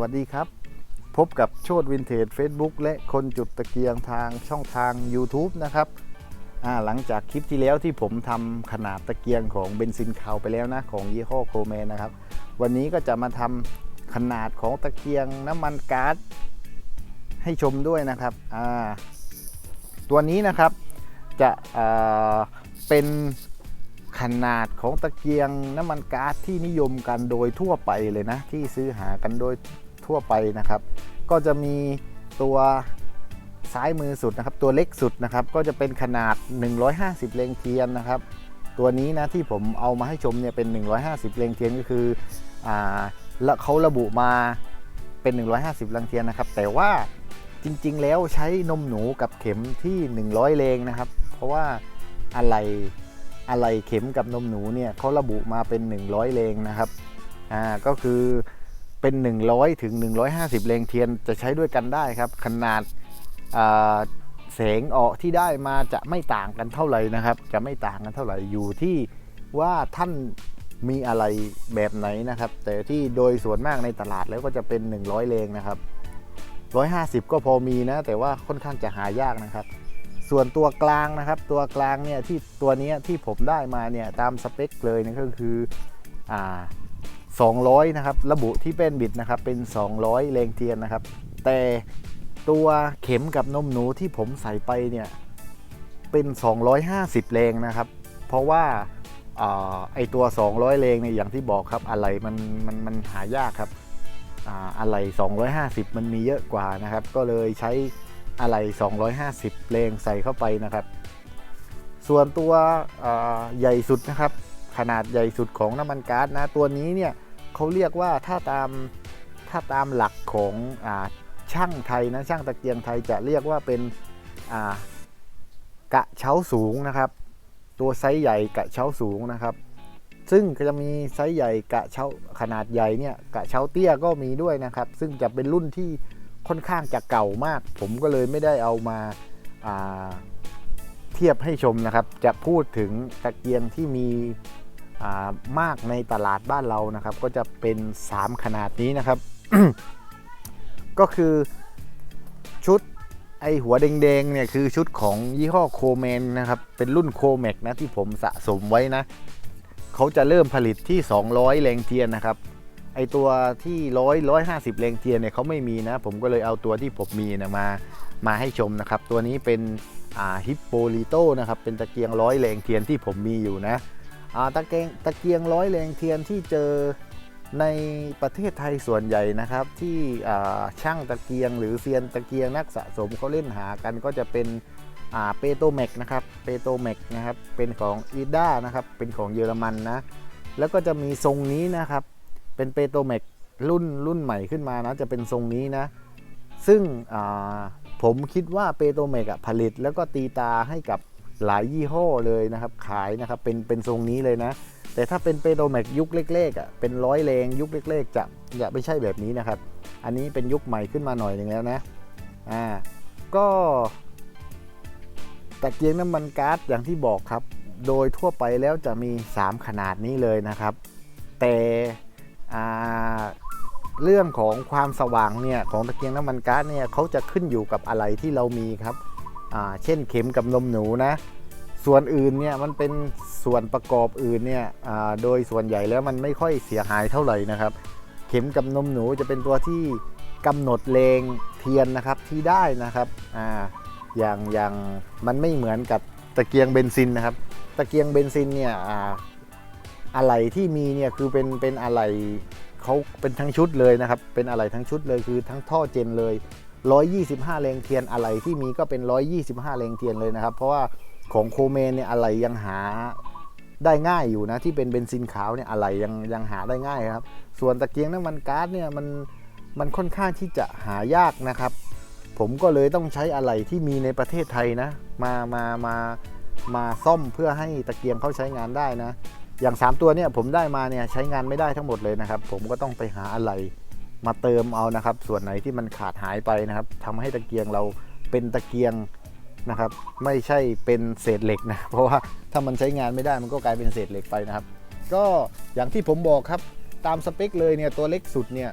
วัสดีครับ พบกับโชดวินเทจ Facebook และคนจุดตะเกียงทางช่องทาง YouTube นะครับหลังจากคลิปที่แล้วที่ผมทำขนาดตะเกียงของเบนซินคาวไปแล้วนะ ของยี่ห้อโครแมนนะครับ วันนี้ก็จะมาทำขนาดของตะเกียงน้ำมันก๊าซให้ชมด้วยนะครับตัวนี้นะครับจะเป็นขนาดของตะเกียงน้ำมันก๊าซที่นิยมกันโดยทั่วไปเลยนะ ที่ซื้อหากันโดย ทั่วไปนะครับ ก็จะมีตัวซ้ายมือสุดนะครับ ตัวเล็กสุดนะครับ ก็จะเป็นขนาด 150 เลงเทียนนะครับ ตัวนี้นะที่ผมเอามาให้ชมเนี่ยเป็น 150 เลงเทียนก็คืออ่าเขาระบุมาเป็น 150 เลงเทียนนะครับ แต่ว่าจริงๆ แล้วใช้นมหนูกับเข็มที่ 100 เลงนะครับ เพราะว่าอะไรอะไรเข็มกับนมหนูเนี่ยเขาระบุมาเป็น 100 เลงนะครับอ่าก็คือ เป็น 100 ถึง 150 เลงเทียนจะใช้ด้วยกันได้ครับ ขนาดแสงออกที่ได้มาจะไม่ต่างกันเท่าไหร่นะครับ จะไม่ต่างกันเท่าไหร่อยู่ที่ว่าท่านมีอะไรแบบไหนนะครับ แต่ที่โดยส่วนมากในตลาดแล้วก็จะเป็น 100 เลงนะครับ 150 ก็พอมีนะ แต่ว่าค่อนข้างจะหายากนะครับ ส่วนตัวกลางนะครับ ตัวกลางเนี่ยที่ตัวนี้ที่ผมได้มาเนี่ยตามสเปคเลยนะก็คืออ่า 200 นะครับ ระบุที่เป็นบิดนะครับ เป็น 200เลงเทียนนะครับ แต่ตัวเข็มกับนมหนูที่ผมใส่ไปเนี่ยเป็น 250เลงนะครับ เพราะว่าอไอตัว 200 เลงเนี่ยอย่างที่บอกครับอะไรมันมันมันหายากครับอ่าอะไร 250 มันมีเยอะกว่านะครับ ก็เลยใช้อะไร 250 เลงใส่เข้าไปนะครับ ส่วนตัวใหญ่สุดนะครับ ขนาดใหญ่สุดของน้ำมันก๊าซนะตัวนี้เนี่ย เขาเรียกว่าถ้าตามถ้าตามหลักของอช่างไทยนะช่างตะเกียงไทยจะเรียกว่าเป็นกะเช้าสูงนะครับ ตัวไซส์ใหญ่กะเช้าสูงนะครับ ซึ่งจะมีไซส์ใหญ่กะเช้าขนาดใหญ่เนี่ยกะเช้าเตี้ยก็มีด้วยนะครับ ซึ่งจะเป็นรุ่นที่ค่อนข้างจะเก่ามาก ผมก็เลยไม่ได้เอามาาเทียบให้ชมนะครับ จะพูดถึงตะเกียงที่มี มากในตลาดบ้านเรานะครับ ก็จะเป็น 3 ขนาดนี้นะครับ ก็คือชุดไอหัวแดงๆเนี่ยคือชุดของยี่ห้อโคแมนนะครับ เป็นรุ่นโคแมกนะที่ผมสะสมไว้นะ เขาจะเริ่มผลิตที่ 200 แรงเทียนนะครับ ไอตัวที่ร้อยร้อยห้าสิบแรงเทียนเนี่ยเขาไม่มีนะ ผมก็เลยเอาตัวที่ผมมีนะมามาให้ชมนะครับ ตัวนี้เป็นฮิปโปลิโตนะครับ เป็นตะเกียงร้อยแรงเทียนที่ผมมีอยู่นะ ตะเกียงตะเกียงร้อยแรงเทียนที่เจอในประเทศไทยส่วนใหญ่นะครับ ที่ช่างตะเกียง หรือเซียนตะเกียงนักสะสมเขาเล่นหากันก็จะเป็นเปโตเมกนะครับเปโตเมกนะครับเป็นของอีด้านะครับเป็นของเยอรมันนะแล้วก็จะมีทรงนี้นะครับ เป็นเปโตเมกรุ่นรุ่นใหม่ขึ้นมานะจะเป็นทรงนี้นะ ซึ่งผมคิดว่าเปโตเมกผลิตแล้วก็ตีตาให้กับ หลายยี่ห้อเลยนะครับ ขายนะครับเป็นเป็นทรงนี้เลยนะ แต่ถ้าเป็นเปโตรเมกยุคเล็กๆอะเป็นร้อยเลงยุคเล็ก ๆ จะจะไม่ใช่แบบนี้นะครับ อันนี้เป็นยุคใหม่ขึ้นมาหน่อยหนึ่งแล้วนะอ่าก็ตะเกียงน้ำมันก๊าซอย่างที่บอกครับ โดยทั่วไปแล้วจะมี 3 ขนาดนี้เลยนะครับ แต่อ่าเรื่องของความสว่างเนี่ยของตะเกียงน้ำมันก๊าซเนี่ยเขาจะขึ้นอยู่กับอะไรที่เรามีครับ เช่นเข็มกับนมหนูนะ ส่วนอื่นเนี่ยมันเป็นส่วนประกอบอื่นเนี่ยโดยส่วนใหญ่แล้วมันไม่ค่อยเสียหายเท่าไหร่นะครับ เข็มกับนมหนูจะเป็นตัวที่กำหนดเลงเทียนนะครับที่ได้นะครับออย่างอย่างมันไม่เหมือนกับตะเกียงเบนซินนะครับ ตะเกียงเบนซินเนี่ยอ่าอะไรที่มีเนี่ยคือเป็นเป็นอะไรเขาเป็นทั้งชุดเลยนะครับ เป็นอะไรทั้งชุดเลยคือทั้งท่อเจนเลย 125 แรงเทียนอะไรที่มีก็เป็น 125 แรงเทียนเลยนะครับ เพราะว่าของโคเมนเนี่ยอะไรยังหาได้ง่ายอยู่นะ ที่เป็นเบนซินขาวเนี่ยอะไรยังยังหาได้ง่ายครับ ส่วนตะเกียงน้ำมันก๊าซเนี่ยมันมันค่อนข้างที่จะหายากนะครับ ผมก็เลยต้องใช้อะไรที่มีในประเทศไทยนะ มามามามาซ่อมเพื่อให้ตะเกียงเขาใช้งานได้นะ อย่าง 3 ตัวเนี่ยผมได้มาเนี่ยใช้งานไม่ได้ทั้งหมดเลยนะครับ ผมก็ต้องไปหาอะไร มาเติมเอานะครับ ส่วนไหนที่มันขาดหายไปนะครับทำให้ตะเกียงเราเป็นตะเกียงนะครับ ไม่ใช่เป็นเศษเหล็กนะ เพราะว่าถ้ามันใช้งานไม่ได้มันก็กลายเป็นเศษเหล็กไปนะครับ ก็อย่างที่ผมบอกครับตามสเปคเลยเนี่ยตัวเล็กสุดเนี่ย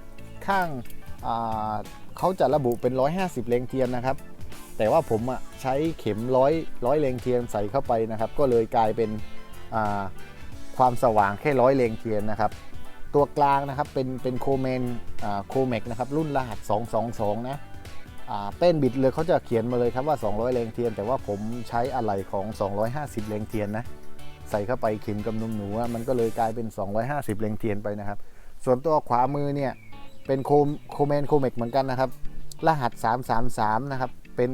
ข้างาเขาจะระบุเป็น 150 เลงเทียนนะครับ แต่ว่าผมอะใช้เข็มร้อยร้อยเลงเทียนใส่เข้าไปนะครับ ก็เลยกลายเป็นความสว่างแค่ร้อยเลงเทียนนะครับ ตัวกลางนะครับเป็นเป็นโคเมนโคเมกนะครับรุ่นรหัส 222 นะอ่าเต้นบิดเลยเขาจะเขียนมาเลยครับว่า 200เลงเทียน แต่ว่าผมใช้อะไหล่ของ 250เลงเทียนนะใส่เข้าไปเข็มกับนมหนูมันก็เลยกลายเป็น 250เลงเทียนไปนะครับ ส่วนตัวขวามือเนี่ยเป็นโคมโคเมนโคเมกเหมือนกันนะครับ รหัส 333 นะครับ เป็น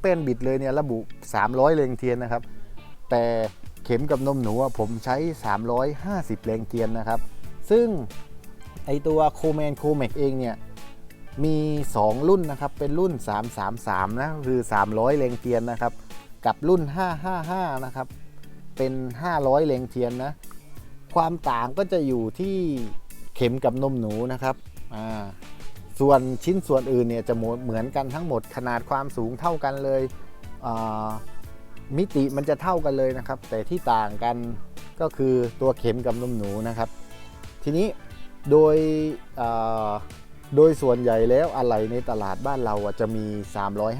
เป้นบิดเลยเนี่ยระบุ 300เลงเทียนนะครับ แต่เข็มกับนมหนูผมใช้ 350เลงเทียนนะครับ ซึ่งไอตัวโคเมนโคเมกเองเนี่ยมี 2 รุ่นนะครับ เป็นรุ่น 333 นะคือ 300 เลงเทียนนะครับ กับรุ่น 555 นะครับ เป็น 500 เลงเทียนนะ ความต่างก็จะอยู่ที่เข็มกับนมหนูนะครับ อ่า ส่วนชิ้นส่วนอื่นเนี่ยจะเหมือนกันทั้งหมด ขนาดความสูงเท่ากันเลยอ่ามิติมันจะเท่ากันเลยนะครับ แต่ที่ต่างกันก็คือตัวเข็มกับนมหนูนะครับ ทีนี้โดยโดยส่วนใหญ่แล้วอะไหล่ในตลาดบ้านเราจะมี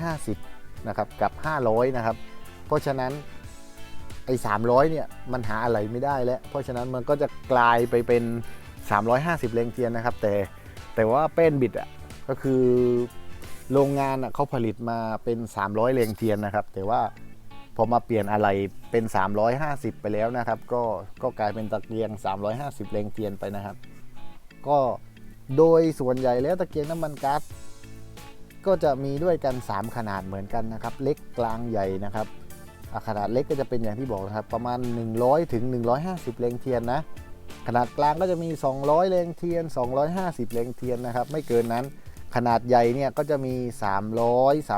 350นะครับกับ 500นะครับ เพราะฉะนั้นไอ้300เนี่ยมันหาอะไรไม่ได้แล้ว เพราะฉะนั้นมันก็จะกลายไปเป็น 350เลงเทียนนะครับ แต่แต่ว่าเป้นบิดอะก็คือโรงงานอะเขาผลิตมาเป็น 300เลงเทียนนะครับ แต่ว่า พอมาเปลี่ยนอะไรเป็น 350 ไปแล้วนะครับ ก็ก็กลายเป็นตะเกียง 350เลงเทียนไปนะครับ ก็โดยส่วนใหญ่แล้วตะเกียงน้ำมันก๊าซก็จะมีด้วยกัน 3 ขนาดเหมือนกันนะครับ เล็กกลางใหญ่นะครับขนาดเล็กก็จะเป็นอย่างที่บอกนะครับ ประมาณ 100ถึง150เลงเทียนนะ ขนาดกลางก็จะมี 200เลงเทียน 250เลงเทียนนะครับ ไม่เกินนั้น ขนาดใหญ่เนี่ยก็จะมี 300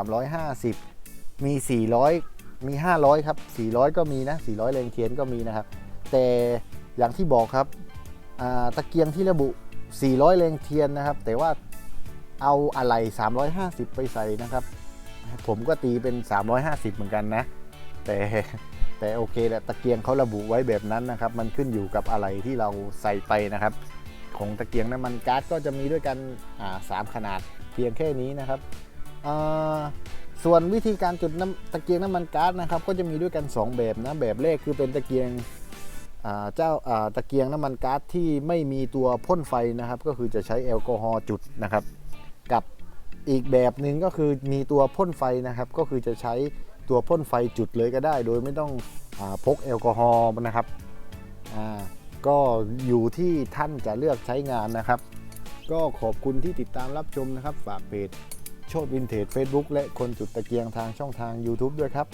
350 มี 400 มี 500 ครับ 400 ก็มีนะ 400เลงเทียนก็มีนะครับ แต่อย่างที่บอกครับตะเกียงที่ระบุ 400เลงเทียนนะครับ แต่ว่าเอาอะไหล่350 ไปใส่นะครับ ผมก็ตีเป็น 350 เหมือนกันนะ แต่แต่โอเคแหละตะเกียงเขาระบุไว้แบบนั้นนะครับ มันขึ้นอยู่กับอะไรที่เราใส่ไปนะครับ ของตะเกียงน้ำมันก๊าซก็จะมีด้วยกันสามขนาดเพียงแค่นี้นะครับอ่า ส่วนวิธีการจุดน้ำตะเกียงน้ำมันก๊าซนะครับก็จะมีด้วยกัน 2 แบบนะแบบแรกคือเป็นตะเกียงเจ้าตะเกียงน้ำมันก๊าซที่ไม่มีตัวพ่นไฟนะครับ ก็คือจะใช้แอลกอฮอล์จุดนะครับ กับอีกแบบหนึ่งก็คือมีตัวพ่นไฟนะครับ ก็คือจะใช้ตัวพ่นไฟจุดเลยก็ได้ โดยไม่ต้องอพกแอลกอฮอล์นะครับก็อยู่ที่ท่านจะเลือกใช้งานนะครับ ก็ขอบคุณที่ติดตามรับชมนะครับฝากเพจ โชดวินเทจ Facebook และคนจุดตะเกียงทางช่องทาง YouTube ด้วยครับ